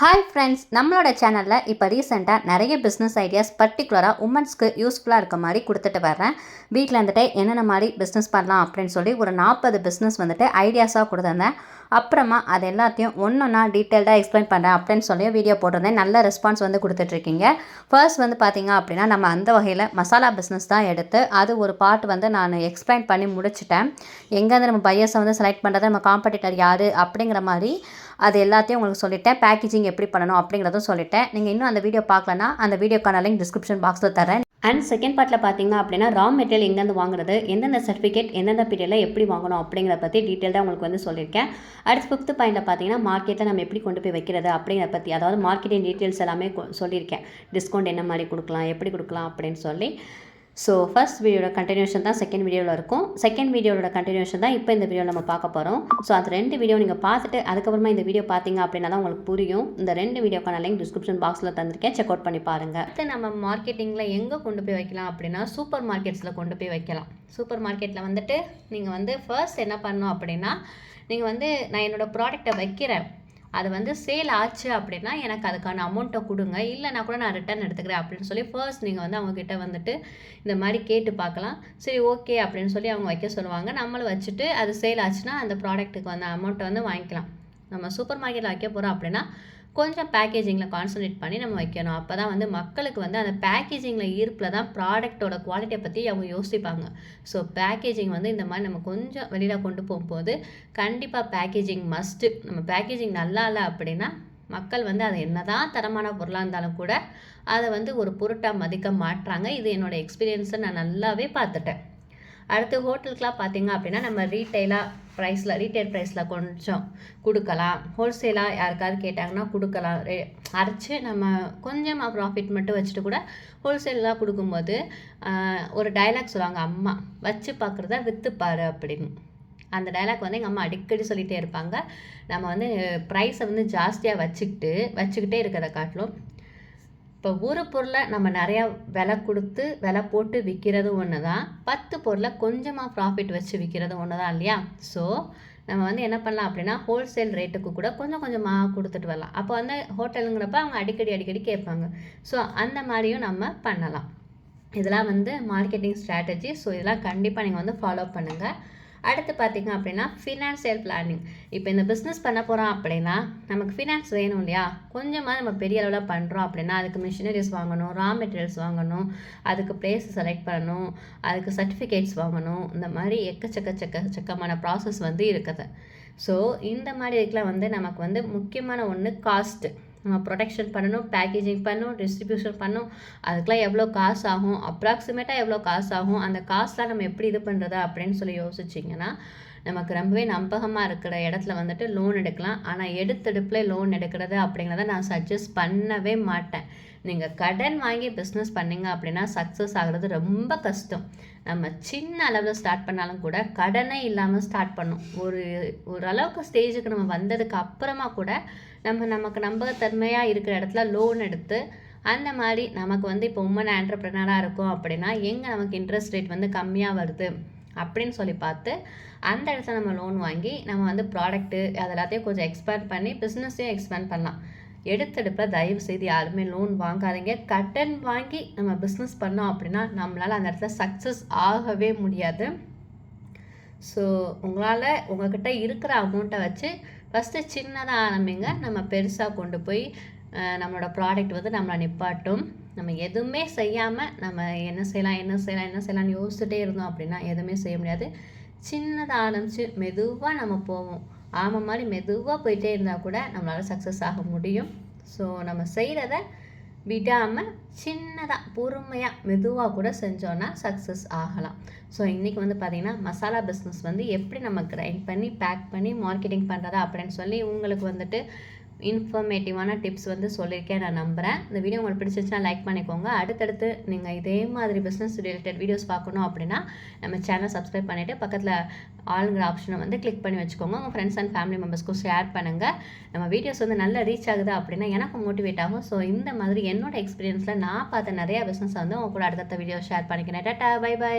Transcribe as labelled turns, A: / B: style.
A: Hi friends நம்மளோட சேனலில் இப்போ ரீசெண்டாக நிறைய பிஸ்னஸ் ஐடியாஸ் பர்டிகுலராக உமன்ஸ்க்கு யூஸ்ஃபுல்லாக இருக்க மாதிரி கொடுத்துட்டு வர்றேன். வீட்டில் வந்துட்டு என்னென்ன மாதிரி பிஸ்னஸ் பண்ணலாம் அப்படின்னு சொல்லி ஒரு நாற்பது பிஸ்னஸ் வந்துட்டு ஐடியாஸாக கொடுத்துருந்தேன். அப்புறமா அது எல்லாத்தையும் ஒன்று ஒன்றா டீட்டெயில்டாக எக்ஸ்பிளைன் பண்ணுறேன் அப்படின்னு சொல்லி வீடியோ போட்டிருந்தேன். நல்ல ரெஸ்பான்ஸ் வந்து கொடுத்துட்ருக்கீங்க. ஃபர்ஸ்ட் வந்து பார்த்திங்க அப்படின்னா நம்ம அந்த வகையில் மசாலா பிஸ்னஸ் தான் எடுத்து அது ஒரு பார்ட் வந்து நான் எக்ஸ்பிளைன் பண்ணி முடிச்சிட்டேன். எங்கேருந்து நம்ம பையர்ஸை வந்து செலக்ட் பண்ணுறது நம்ம காம்படிட்டர் யார் அப்படிங்கிற மாதிரி அது எல்லாத்தையும் உங்களுக்கு சொல்லிட்டேன். பேக்கேஜிங் எப்படி பண்ணணும் அப்படிங்கிறதும் சொல்லிட்டேன். நீங்கள் இன்னும் அந்த வீடியோ பார்க்கலன்னா அந்த வீடியோக்கான லிங்க் டிஸ்கிரிப்ஷன் பாக்ஸில் தரேன். அண்ட் செகண்ட் பார்ட்டில் பார்த்தீங்க அப்படின்னா ரா மெட்டீரியல் எங்கேருந்து வாங்குறது எந்தெந்த சர்டிஃபிகேட் எந்தெந்த பீரியடில் எப்படி வாங்கணும் அப்படிங்கிறத பற்றி டீட்டெயிலாக உங்களுக்கு வந்து சொல்லியிருக்கேன். அடுத்து ஃபிஃப்த் பாயிண்டில் பார்த்தீங்கன்னா மார்க்கெட்டில் நம்ம எப்படி கொண்டு போய் வைக்கிறது அப்படிங்கிறத பற்றி அதாவது மார்க்கெட்டிங் டீட்டெயில்ஸ் எல்லாமே சொல்லியிருக்கேன். டிஸ்கவுண்ட் என்ன மாதிரி கொடுக்கலாம் எப்படி கொடுக்கலாம் அப்படின்னு சொல்லி. ஸோ ஃபர்ஸ்ட் வீடியோட கண்டினியூஷன் தான் செகண்ட் வீடியோவில் இருக்கும். செகண்ட் வீடியோட கண்டினியூஷன் தான் இப்போ இந்த வீடியோவில் நம்ம பார்க்க போகிறோம் ஸோ அந்த ரெண்டு வீடியோ நீங்கள் பார்த்துட்டு அதுக்கப்புறமா இந்த வீடியோ பார்த்தீங்க அப்படின்னா தான் உங்களுக்கு புரியும். இந்த ரெண்டு வீடியோக்கான லிங்க் டிஸ்கிரிப்ஷன் பாக்ஸில் தந்திருக்கேன். செக் அவுட் பண்ணி பாருங்கள் அடுத்து நம்ம மார்க்கெட்டிங்கில் எங்கே கொண்டு போய் வைக்கலாம் அப்படின்னா சூப்பர் மார்க்கெட்ஸில் கொண்டு போய் வைக்கலாம். சூப்பர் மார்க்கெட்டில் வந்துட்டு நீங்கள் வந்து ஃபர்ஸ்ட் என்ன பண்ணணும் அப்படின்னா நீங்கள் வந்து நான் என்னோடய ப்ராடக்ட்டை வைக்கிறேன். அது வந்து சேல் ஆச்சு அப்படின்னா எனக்கு அதுக்கான அமௌண்ட்டை கொடுங்க. இல்லைனா கூட நான் ரிட்டர்ன் எடுத்துக்கிறேன் அப்படின்னு சொல்லி ஃபர்ஸ்ட் நீங்கள் வந்து அவங்கக்கிட்ட வந்துட்டு இந்த மாதிரி கேட்டு பார்க்கலாம். சரி ஓகே அப்படின்னு சொல்லி அவங்க வைக்க சொல்லுவாங்க. நம்மளும் வச்சுட்டு அது சேல் ஆச்சுன்னா அந்த ப்ராடக்ட்டுக்கு வந்து அமௌண்ட்டை வந்து வாங்கிக்கலாம். நம்ம சூப்பர் மார்க்கெட்டில் வைக்க போகிறோம் அப்படின்னா கொஞ்சம் பேக்கேஜிங்கில் கான்சன்ட்ரேட் பண்ணி நம்ம வைக்கணும். அப்போ தான் வந்து மக்களுக்கு வந்து அந்த பேக்கேஜிங்கில் ஈர்ப்பில் தான் ப்ராடக்ட்டோட குவாலிட்டியை பற்றி அவங்க யோசிப்பாங்க. ஸோ பேக்கேஜிங் வந்து இந்த மாதிரி நம்ம கொஞ்சம் வெளியில் கொண்டு போகும்போது கண்டிப்பாக பேக்கேஜிங் மஸ்ட்டு நம்ம பேக்கேஜிங் நல்லா இல்லை அப்படின்னா மக்கள் வந்து அது என்னதான் தரமான பொருளாக இருந்தாலும் கூட அதை வந்து ஒரு பொருட்டாக மதிக்க மாட்டுறாங்க இது என்னோட எக்ஸ்பீரியன்ஸை நான் நல்லாவே பார்த்துட்டேன். அடுத்து ஹோட்டலுக்குலாம் பார்த்தீங்க அப்படின்னா நம்ம ரீட்டைலாக ப்ரைஸில் ரீட்டைல் ப்ரைஸில் கொஞ்சம் கொடுக்கலாம். ஹோல்சேலாக யாருக்காவது கேட்டாங்கன்னா கொடுக்கலாம். ரே அரைச்சி நம்ம கொஞ்சமாக ப்ராஃபிட் மட்டும் வச்சுட்டு கூட ஹோல்சேலாக கொடுக்கும்போது ஒரு டைலாக் சொல்லுவாங்க அம்மா வச்சு பார்க்குறத விற்று பாரு அப்படின்னு. அந்த டைலாக் வந்து எங்கள் அம்மா அடிக்கடி சொல்லிகிட்டே இருப்பாங்க. நம்ம வந்து ப்ரைஸை வந்து ஜாஸ்தியாக வச்சுக்கிட்டு வச்சுக்கிட்டே இருக்கிறத காட்டிலும் இப்போ ஒரு பொருளை நம்ம நிறையா விலை கொடுத்து விலை போட்டு விற்கிறதும் ஒன்று தான் பத்து பொருளை கொஞ்சமாக ப்ராஃபிட் வச்சு விற்கிறதும் ஒன்று தான் இல்லையா? ஸோ நம்ம வந்து என்ன பண்ணலாம் அப்படின்னா ஹோல்சேல் ரேட்டுக்கு கூட கொஞ்சம் கொஞ்சமாக கொடுத்துட்டு வரலாம். அப்போ வந்து ஹோட்டலுங்கிறப்ப அவங்க அடிக்கடி அடிக்கடி கேட்பாங்க. ஸோ அந்த மாதிரியும் நம்ம பண்ணலாம். இதெல்லாம் வந்து மார்க்கெட்டிங் ஸ்ட்ராட்டஜி ஸோ இதெல்லாம் கண்டிப்பாக நீங்கள் வந்து ஃபாலோ பண்ணுங்கள் அடுத்து பார்த்தீங்க அப்படின்னா ஃபினான்சியல் பிளானிங் இப்போ இந்த பிஸ்னஸ் பண்ண போகிறோம் அப்படின்னா நமக்கு ஃபினான்ஸ் வேணும் இல்லையா? கொஞ்சமாக நம்ம பெரிய அளவில் பண்ணுறோம் அப்படின்னா அதுக்கு மிஷினரிஸ் வாங்கணும் ரா மெட்டீரியல்ஸ் வாங்கணும் அதுக்கு பிளேஸ் செலக்ட் பண்ணணும் அதுக்கு சர்டிஃபிகேட்ஸ் வாங்கணும் இந்த மாதிரி எக்கச்சக்க சக்க சக்கமான ப்ராசஸ் வந்து இருக்குது. ஸோ இந்த மாதிரி இதுக்கெலாம் வந்து நமக்கு வந்து முக்கியமான ஒன்று காஸ்ட்டு நம்ம ப்ரொடக்ஷன் பண்ணணும் பேக்கேஜிங் பண்ணணும் டிஸ்ட்ரிபியூஷன் பண்ணணும். அதுக்கெலாம் எவ்வளோ காசு ஆகும்? அப்ராக்சிமேட்டாக எவ்வளோ காசு ஆகும்? அந்த காசெலாம் நம்ம எப்படி இது பண்ணுறது அப்படின்னு சொல்லி யோசிச்சிங்கன்னா நமக்கு ரொம்பவே நம்பகமாக இருக்கிற இடத்துல வந்துட்டு லோன் எடுக்கலாம். ஆனால் எடுத்தெடுப்பில் லோன் எடுக்கிறது அப்படிங்கிறத நான் சஜஸ்ட் பண்ணவே மாட்டேன். நீங்கள் கடன் வாங்கி பிஸ்னஸ் பண்ணிங்க அப்படின்னா சக்ஸஸ் ஆகிறது ரொம்ப கஷ்டம். நம்ம சின்ன அளவில் ஸ்டார்ட் பண்ணாலும் கூட கடனே இல்லாமல் ஸ்டார்ட் பண்ணும். ஒரு ஓரளவுக்கு ஸ்டேஜுக்கு நம்ம வந்ததுக்கு அப்புறமா கூட நம்ம நமக்கு நம்பகத்தன்மையாக இருக்கிற இடத்துல லோன் எடுத்து அந்த மாதிரி நமக்கு வந்து இப்போ உமன் ஆண்டர்பிரினராக இருக்கும் அப்படின்னா எங்கே நமக்கு இன்ட்ரெஸ்ட் ரேட் வந்து கம்மியாக வருது? அப்படின்னு சொல்லி பார்த்து அந்த இடத்துல நம்ம லோன் வாங்கி நம்ம வந்து ப்ராடக்ட்டு அது எல்லாத்தையும் கொஞ்சம் எக்ஸ்பேண்ட் பண்ணி பிஸ்னஸையும் எக்ஸ்பேண்ட் பண்ணலாம். எடுத்தெடுப்பில் தயவு செய்து யாருமே லோன் வாங்காதீங்க. கடன் வாங்கி நம்ம பிஸ்னஸ் பண்ணோம் அப்படின்னா நம்மளால் அந்த இடத்துல சக்ஸஸ் ஆகவே முடியாது. ஸோ உங்களால் உங்கள்கிட்ட இருக்கிற அமௌண்ட்டை வச்சு ஃபஸ்ட்டு சின்னதாக ஆரம்பிங்க. நம்ம பெருசாக கொண்டு போய் நம்மளோட ப்ராடக்ட் வந்து நம்மளை நிப்பாட்டும். நம்ம எதுவுமே செய்யாமல் நம்ம என்ன செய்யலாம் என்ன செய்யலாம் என்ன செய்யலாம்னு யோசிச்சுட்டே இருந்தோம் அப்படின்னா எதுவுமே செய்ய முடியாது. சின்னதாக ஆரம்பித்து மெதுவாக நம்ம போவோம். ஆமாம் மாதிரி மெதுவாக போயிட்டே இருந்தால் கூட நம்மளால் சக்ஸஸ் ஆக முடியும். ஸோ நம்ம செய்கிறத விடாமல் சின்னதாக பொறுமையாக மெதுவாக கூட செஞ்சோன்னா சக்ஸஸ் ஆகலாம். ஸோ இன்றைக்கி வந்து பார்த்திங்கன்னா மசாலா பிஸ்னஸ் வந்து எப்படி நம்ம கிரைண்ட் பண்ணி பேக் பண்ணி மார்க்கெட்டிங் பண்ணுறதா அப்படின்னு சொல்லி உங்களுக்கு வந்துட்டு இன்ஃபர்மேட்டிவான டிப்ஸ் வந்து சொல்லியிருக்கேன் நான் நம்புகிறேன் இந்த வீடியோ உங்களுக்கு பிடிச்சிருந்துச்சுன்னா லைக் பண்ணிக்கோங்க. அடுத்தடுத்து நீங்கள் இதே மாதிரி பிஸ்னஸ் ரிலேட்டட் வீடியோஸ் பார்க்கணும் அப்படின்னா நம்ம சேனல் சப்ஸ்கிரைப் பண்ணிவிட்டு பக்கத்தில் ஆளுங்கிற ஆப்ஷனை வந்து கிளிக் பண்ணி வச்சுக்கோங்க. உங்கள் ஃப்ரெண்ட்ஸ் அண்ட் ஃபேமிலி மெம்பர்ஸ்க்கும் ஷேர் பண்ணுங்கள் நம்ம வீடியோஸ் வந்து நல்லா ரீச் ஆகுது அப்படின்னா எனக்கு மோட்டிவேட் ஆகும். ஸோ இந்த மாதிரி என்னோட எக்ஸ்பீரியன்ஸில் நான் பார்த்த நிறையா பிஸ்னஸ் வந்து உங்கள் கூட அடுத்தடுத்த வீடியோ ஷேர் பண்ணிக்கிறேன். Tata bye bye